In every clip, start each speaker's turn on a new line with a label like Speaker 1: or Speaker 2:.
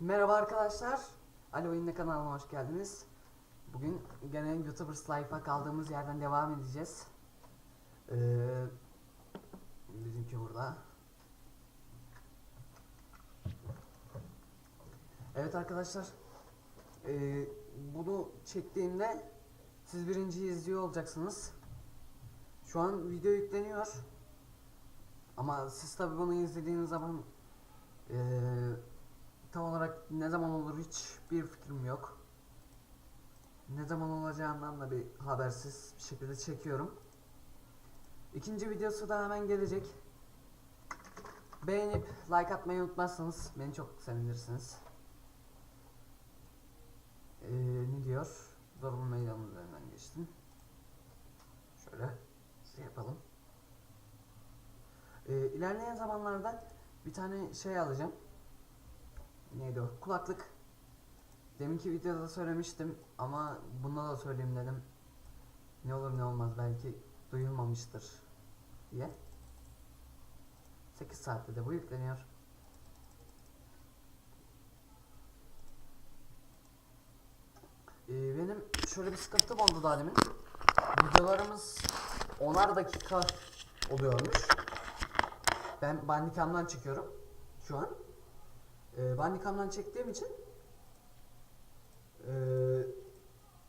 Speaker 1: Merhaba arkadaşlar. Ali Oyunlu kanalıma hoş geldiniz. Bugün gene YouTubers Life'a kaldığımız yerden devam edeceğiz. Ee, bizimki burada. Evet arkadaşlar. Ee, bunu çektiğimde siz birinciyi izliyor olacaksınız. Şu an video yükleniyor. Ama siz tabi bunu izlediğiniz zaman ee, tam olarak ne zaman olur hiç bir fikrim yok. Ne zaman olacağından da bir habersiz bir şekilde çekiyorum. İkinci videosu da hemen gelecek. Beğenip like atmayı unutmazsanız beni çok sevinirsiniz. Ee, ne diyor? Zorunlu meydanın üzerinden geçtim. Şöyle şey yapalım. Ee, ilerleyen zamanlarda bir tane şey alacağım. Neydi o? Kulaklık. Deminki videoda söylemiştim ama bunda da söyleyeyim dedim. Ne olur ne olmaz belki duyulmamıştır diye. 8 saatte de bu yükleniyor. Ee, benim şöyle bir sıkıntım oldu daha demin. Videolarımız 10'ar dakika oluyormuş. Ben Bandicam'dan çekiyorum şu an. Ee, Bandicam'dan çektiğim için ee,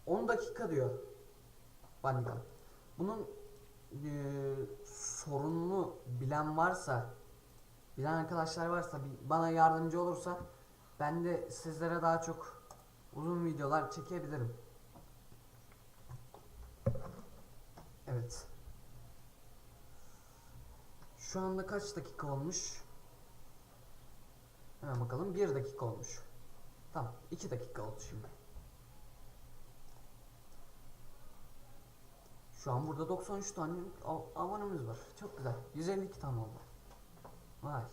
Speaker 1: 10 dakika diyor Bandicam. Bunun ee, sorununu bilen varsa, bilen arkadaşlar varsa, bana yardımcı olursa ben de sizlere daha çok uzun videolar çekebilirim. Evet. Şu anda kaç dakika olmuş? Hemen bakalım. 1 dakika olmuş. Tamam. 2 dakika oldu şimdi. Şu an burada 93 tane ab- abonemiz var. Çok güzel. 152 tane oldu. Vay.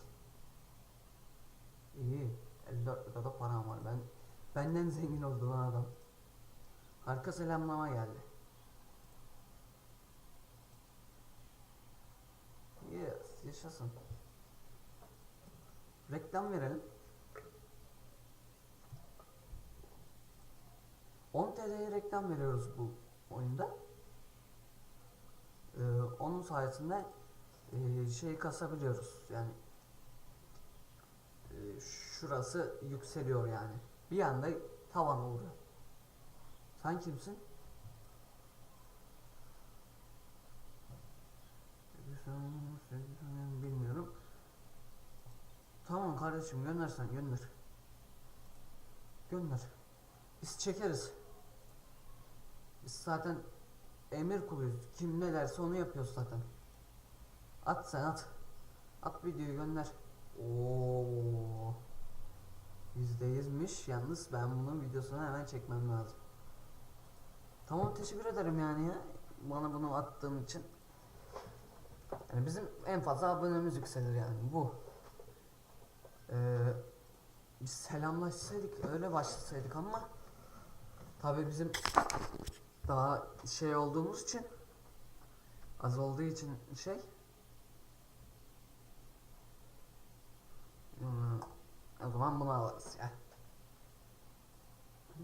Speaker 1: İyi. 54 lira da param var. Ben benden zengin oldu lan adam. Harika selamlama geldi. Yes, yaşasın. Reklam verelim. 10 TL'ye reklam veriyoruz bu oyunda. Ee, onun sayesinde e, şey kasabiliyoruz. Yani e, şurası yükseliyor yani. Bir anda tavana vuruyor. Sen kimsin? Bilmiyorum. Tamam kardeşim göndersen gönder. Gönder. Biz çekeriz. Biz zaten emir kuluyuz. Kim ne derse onu yapıyoruz zaten. At sen at. At videoyu gönder. Oo. Yüzde yüzmüş. Yalnız ben bunun videosunu hemen çekmem lazım. Tamam teşekkür ederim yani ya. Bana bunu attığın için. Yani bizim en fazla abonemiz yükselir yani bu. Ee, biz selamlaşsaydık öyle başlasaydık ama tabi bizim daha şey olduğumuz için az olduğu için şey Hmm, o zaman bunu alırız ya.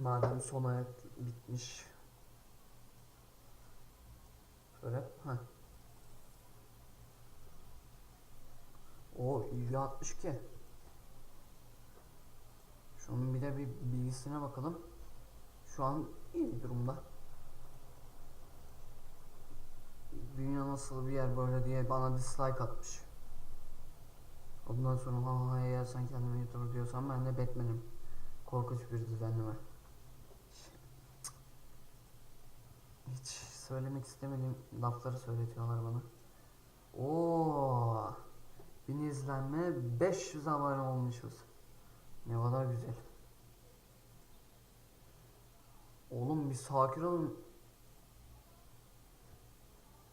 Speaker 1: Madem son ayak bitmiş. Şöyle ha. O iyi 62. Şunun bir de bir bilgisine bakalım. Şu an iyi bir durumda. Dünya nasıl bir yer böyle diye bana dislike atmış. Ondan sonra ha ha eğer sen kendime YouTuber diyorsan ben de Batman'im. Korkunç bir düzenleme. Hiç söylemek istemediğim lafları söyletiyorlar bana. Oo, 1000 izlenme 500 abone olmuşuz. Ne kadar güzel. Oğlum bir sakin olun.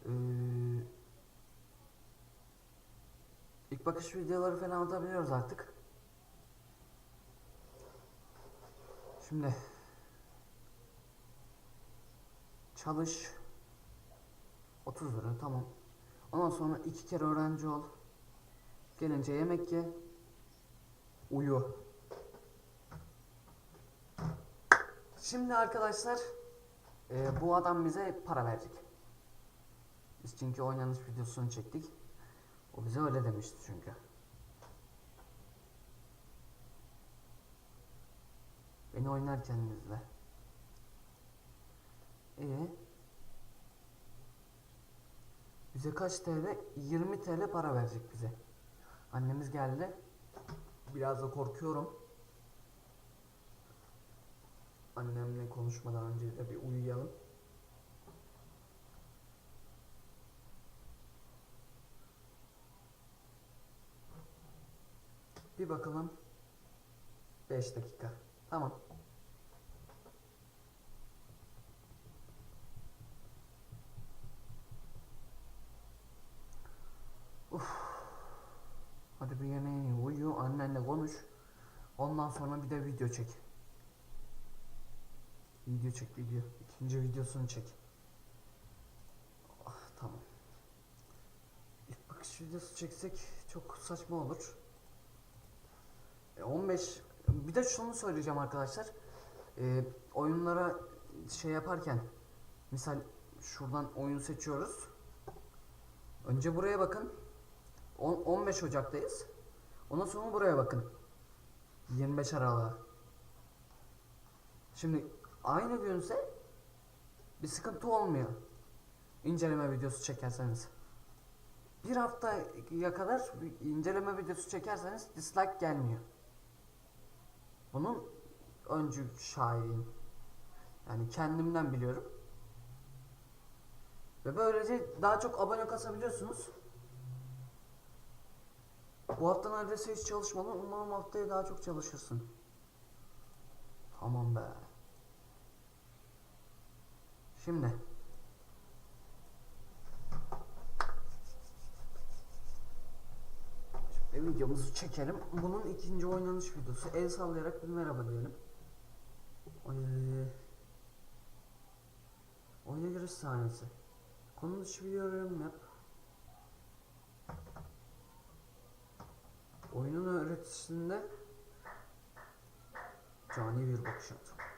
Speaker 1: Ee, ilk bakış videoları falan atabiliyoruz artık. Şimdi çalış 30 lira tamam. Ondan sonra iki kere öğrenci ol. Gelince yemek ye. Uyu. Şimdi arkadaşlar e, bu adam bize para verecek. Biz çünkü oynanış videosunu çektik. O bize öyle demişti çünkü. Beni oynarken izle. İyi. Bize kaç TL? 20 TL para verecek bize. Annemiz geldi. Biraz da korkuyorum. Annemle konuşmadan önce de bir uyuyalım. Bir bakalım. 5 dakika. Tamam. Uf. Hadi bir yemeğini uyu, annenle konuş. Ondan sonra bir de video çek. Video çek video. İkinci videosunu çek. Ah, tamam. İlk bakış videosu çeksek çok saçma olur. E, 15 bir de şunu söyleyeceğim arkadaşlar. E, oyunlara şey yaparken misal şuradan oyun seçiyoruz. Önce buraya bakın. On- 15 Ocak'tayız. Ondan sonra buraya bakın. 25 Aralık'a. Şimdi aynı günse bir sıkıntı olmuyor. İnceleme videosu çekerseniz. Bir haftaya kadar inceleme videosu çekerseniz dislike gelmiyor. Bunun öncü şahidiyim. Yani kendimden biliyorum. Ve böylece daha çok abone kasabiliyorsunuz. Bu hafta neredeyse hiç çalışmadın. Umarım haftaya daha çok çalışırsın. Tamam be. Şimdi. Şimdi videomuzu çekelim. Bunun ikinci oynanış videosu. El sallayarak bir merhaba diyelim. Oy. Oyuna giriş sahnesi. Konu dışı bir yorum yap. Oyunun öğretisinde cani bir bakış at.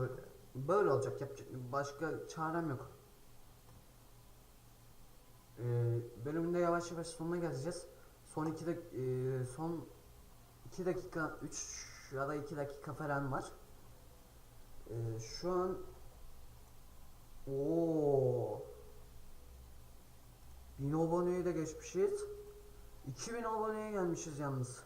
Speaker 1: Böyle böyle olacak yapacak başka çarem yok. Ee, bölümünde yavaş yavaş sonuna geleceğiz. Son 2 dak e, son 2 dakika 3 ya da 2 dakika falan var. Ee, şu an o 1000 aboneye de geçmişiz. 2000 aboneye gelmişiz yalnız.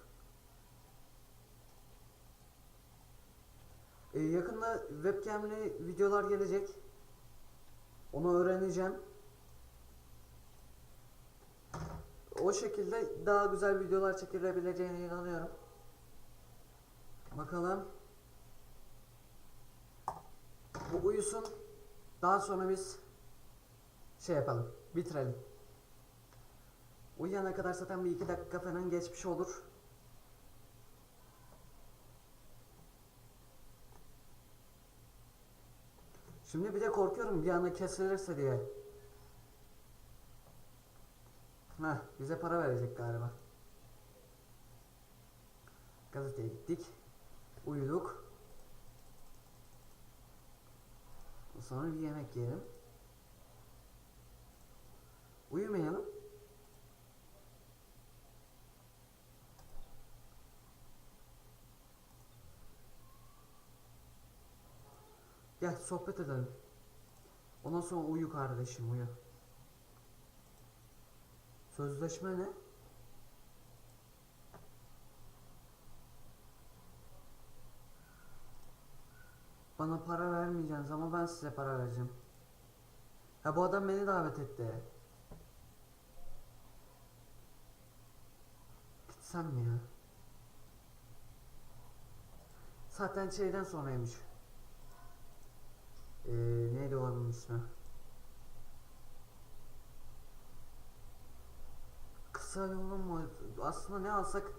Speaker 1: Ee, yakında webcam'li videolar gelecek. Onu öğreneceğim. O şekilde daha güzel videolar çekilebileceğine inanıyorum. Bakalım. Bu uyusun. Daha sonra biz şey yapalım. Bitirelim. Uyuyana kadar zaten bir iki dakika falan geçmiş olur. Şimdi bir de korkuyorum bir anda kesilirse diye. Heh, bize para verecek galiba. Gazeteye gittik. Uyuduk. Sonra bir yemek yiyelim. Uyumayalım. Gel sohbet edelim. Ondan sonra uyu kardeşim uyu. Sözleşme ne? Bana para vermeyeceksiniz ama ben size para vereceğim. Ha bu adam beni davet etti. Gitsem mi ya? Zaten şeyden sonraymış. Ee, neydi o adamın ismi? Kısa yolun mu? Aslında ne alsak